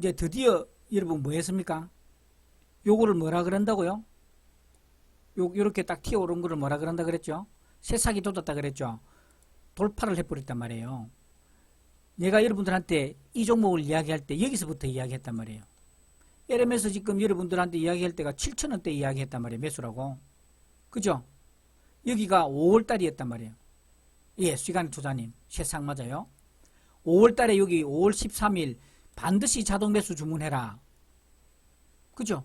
이제 드디어 여러분 뭐 했습니까? 요거를 뭐라 그런다고요? 요, 요렇게 딱 튀어오른 거를 뭐라 그런다 그랬죠? 새싹이 돋았다 그랬죠? 돌파를 해버렸단 말이에요. 내가 여러분들한테 이 종목을 이야기할 때 여기서부터 이야기했단 말이에요. LM에서 지금 여러분들한테 이야기할 때가 7천원대 이야기했단 말이에요. 매수라고. 그죠? 여기가 5월달이었단 말이에요. 예, 수익안 투자님. 세상 맞아요. 5월달에 여기 5월 13일 반드시 자동 매수 주문해라. 그죠?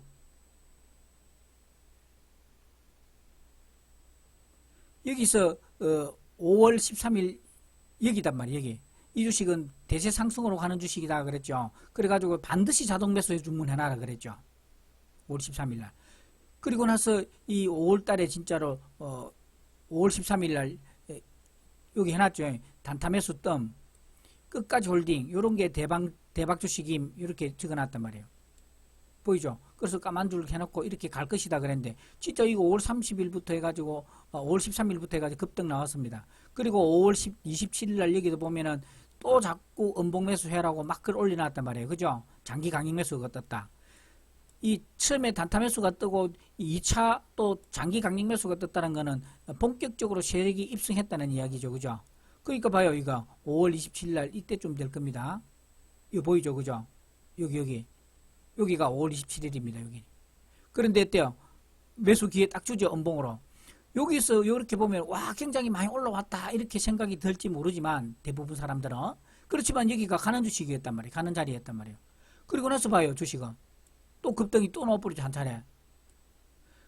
여기서 어, 5월 13일 여기단 말이에요. 여기. 이 주식은 대세 상승으로 가는 주식이다 그랬죠. 그래가지고 반드시 자동 매수에 주문해놔라 그랬죠. 5월 13일 날. 그리고 나서 이 5월 달에 진짜로 어 5월 13일 날 에, 여기 해놨죠. 단타 매수 뜸 끝까지 홀딩 요런 게 대박 대박 주식임 이렇게 적어놨단 말이에요. 보이죠? 그래서 까만 줄 해놓고 이렇게 갈 것이다 그랬는데 진짜 이거 5월 30일부터 해가지고 어, 5월 13일부터 해가지고 급등 나왔습니다. 그리고 5월 10, 27일 날 여기도 보면은 또 자꾸 음봉 매수 해라고 막 글 올려놨단 말이에요. 그죠? 장기 강익 매수가 떴다. 이 처음에 단타 매수가 뜨고 2차 또 장기 강익 매수가 떴다는 거는 본격적으로 세력이 입성했다는 이야기죠. 그죠? 그러니까 봐요. 이거 5월 27일 날 이때쯤 될 겁니다. 이거 보이죠? 그죠? 여기 여기 여기가 5월 27일입니다. 여기. 그런데 어때요? 매수 기회 딱 주죠. 음봉으로. 여기서 이렇게 보면 와 굉장히 많이 올라왔다 이렇게 생각이 들지 모르지만 대부분 사람들은 그렇지만 여기가 가는 주식이었단 말이에요. 가는 자리였단 말이에요. 그리고 나서 봐요. 주식은. 또 급등이 또 넣어버리죠. 한 차례.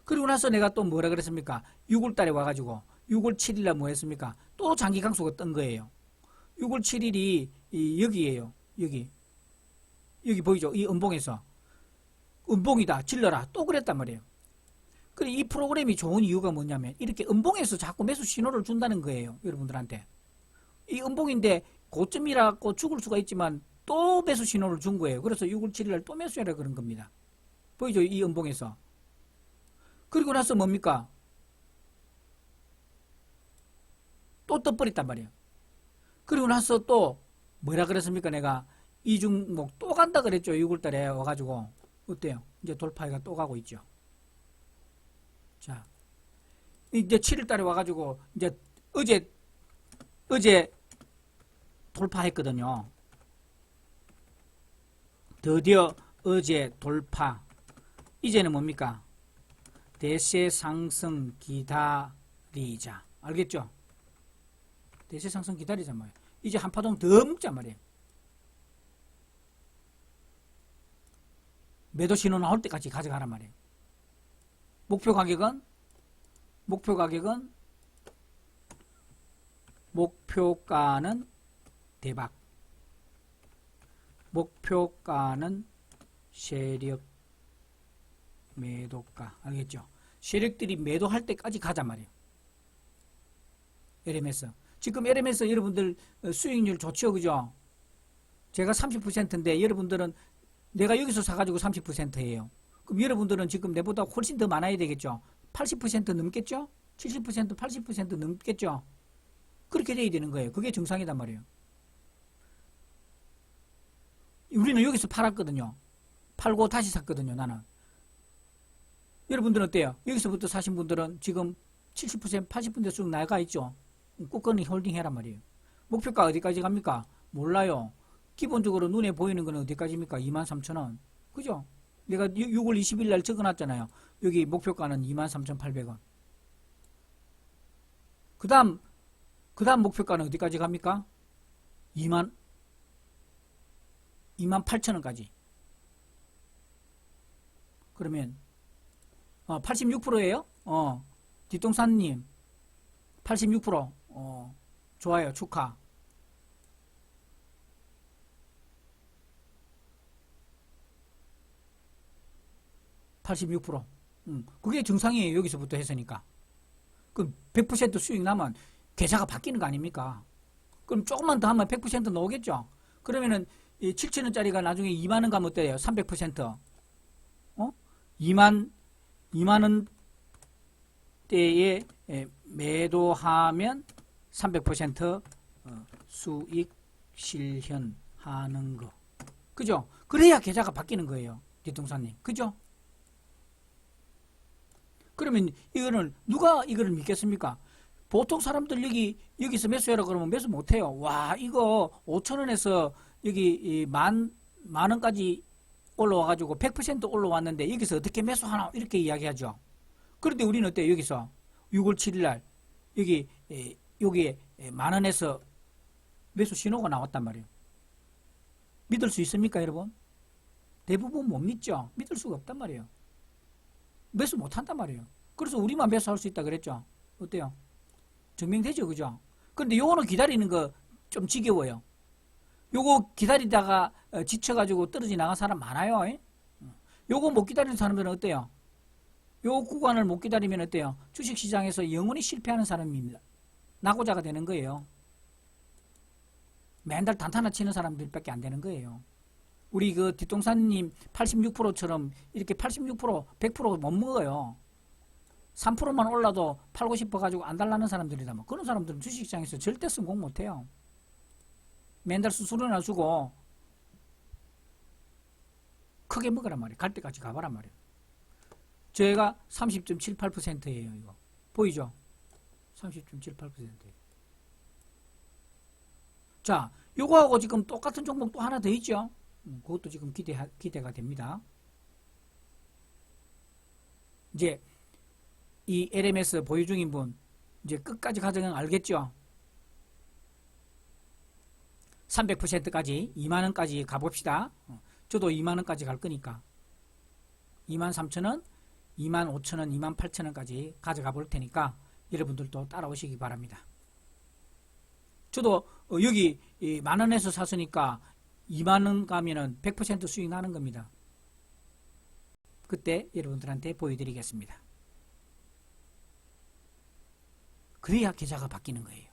그리고 나서 내가 또 뭐라 그랬습니까? 6월 달에 와가지고 6월 7일 날 뭐 했습니까? 또 장기 강수가 뜬 거예요. 6월 7일이 이 여기에요. 여기. 여기 보이죠? 이 음봉에서. 음봉이다. 질러라. 또 그랬단 말이에요. 그래 이 프로그램이 좋은 이유가 뭐냐면 이렇게 음봉에서 자꾸 매수 신호를 준다는 거예요. 여러분들한테. 이 음봉인데 고점이라고 죽을 수가 있지만 또 매수 신호를 준 거예요. 그래서 6월 7일 날 또 매수해라 그런 겁니다. 보이죠? 이 음봉에서. 그리고 나서 뭡니까? 또 떠버렸단 말이에요. 그리고 나서 또 뭐라 그랬습니까? 내가 이중목 또 간다 그랬죠. 6월 달에 와가지고. 어때요? 이제 돌파해가 또 가고 있죠. 자, 이제 7일 달에 와가지고, 이제 어제, 어제 돌파했거든요. 드디어 어제 돌파. 이제는 뭡니까? 대세 상승 기다리자. 알겠죠? 대세 상승 기다리자 말이에요. 이제 한 파동 더 먹자 말이에요. 매도 신호 나올 때까지 가져가란 말이에요. 목표 가격은 목표 가격은 목표가는 대박. 목표가는 세력 매도가 알겠죠? 세력들이 매도할 때까지 가자 말이에요. LMS. 지금 LMS 여러분들 수익률 좋죠, 그죠? 제가 30%인데 여러분들은 내가 여기서 사가지고 30%예요. 그럼 여러분들은 지금 내보다 훨씬 더 많아야 되겠죠? 80% 넘겠죠? 70% 80% 넘겠죠? 그렇게 돼야 되는 거예요. 그게 정상이단 말이에요. 우리는 여기서 팔았거든요. 팔고 다시 샀거든요, 나는. 여러분들은 어때요? 여기서부터 사신 분들은 지금 70% 80%쭉 나가 있죠? 꾹꾹이 홀딩 해란 말이에요. 목표가 어디까지 갑니까? 몰라요. 기본적으로 눈에 보이는 거는 어디까지입니까? 23,000원. 그죠? 내가 6월 20일 날 적어놨잖아요. 여기 목표가는 23,800원. 그 다음, 그 다음 목표가는 어디까지 갑니까? 2만, 2만 8천원까지. 그러면, 어, 86%예요 어, 뒷동산님, 86%. 어, 좋아요. 축하. (86%) 음, 그게 정상이에요 여기서부터 했으니까 그럼 100% 수익 나면 계좌가 바뀌는 거 아닙니까 그럼 조금만 더 하면 100% 나오겠죠 그러면은 7천원짜리가 나중에 2만원 가면 어때요 300% 어? 2만 2만원 대에 매도하면 300% 어, 수익 실현하는 거. 그죠? 그래야 계좌가 바뀌는 거예요. 뒷동산님. 그죠? 그러면 이거는 누가 이거를 믿겠습니까? 보통 사람들 여기 여기서 매수해라 그러면 매수 못 해요. 와, 이거 5천 원에서 여기 만, 만 원까지 올라와 가지고 100% 올라왔는데 여기서 어떻게 매수하나 이렇게 이야기하죠. 그런데 우리는 어때요? 여기서 6월 7일 날 여기 에, 여기에 에, 만 원에서 매수 신호가 나왔단 말이에요. 믿을 수 있습니까, 여러분? 대부분 못 믿죠. 믿을 수가 없단 말이에요. 매수 못 한단 말이에요. 그래서 우리만 매수할 수 있다 그랬죠. 어때요? 증명되죠, 그죠? 근데 요거는 기다리는 거 좀 지겨워요. 요거 기다리다가 어, 지쳐가지고 떨어지 나간 사람 많아요. 에? 요거 못 기다리는 사람들은 어때요? 요 구간을 못 기다리면 어때요? 주식시장에서 영원히 실패하는 사람입니다. 낙오자가 되는 거예요. 맨날 단타나 치는 사람들밖에 안 되는 거예요. 우리 그 뒷동산님 86%처럼 이렇게 86% 100%못 먹어요. 3%만 올라도 팔고 싶어가지고 안 달라는 사람들이다. 뭐 그런 사람들은 주식시장에서 절대 성공 못해요. 맨날 수수료나 주고 크게 먹으란 말이에요. 갈 때까지 가봐란 말이에요. 저희가 30.78%예요. 이거 보이죠? 30.78%예요. 자, 요거하고 지금 똑같은 종목 또 하나 더 있죠? 음, 그것도 지금 기대, 기대가 됩니다. 이제, 이 LMS 보유 중인 분, 이제 끝까지 가정은 알겠죠? 300%까지, 2만원까지 가봅시다. 어, 저도 2만원까지 갈 거니까. 2만 3천원, 2만 5천원, 2만 8천원까지 가져가 볼 테니까 여러분들도 따라오시기 바랍니다. 저도 어, 여기 만 원에서 샀으니까 2만 원 가면은 100% 수익 나는 겁니다. 그때 여러분들한테 보여드리겠습니다. 그래야 계좌가 바뀌는 거예요.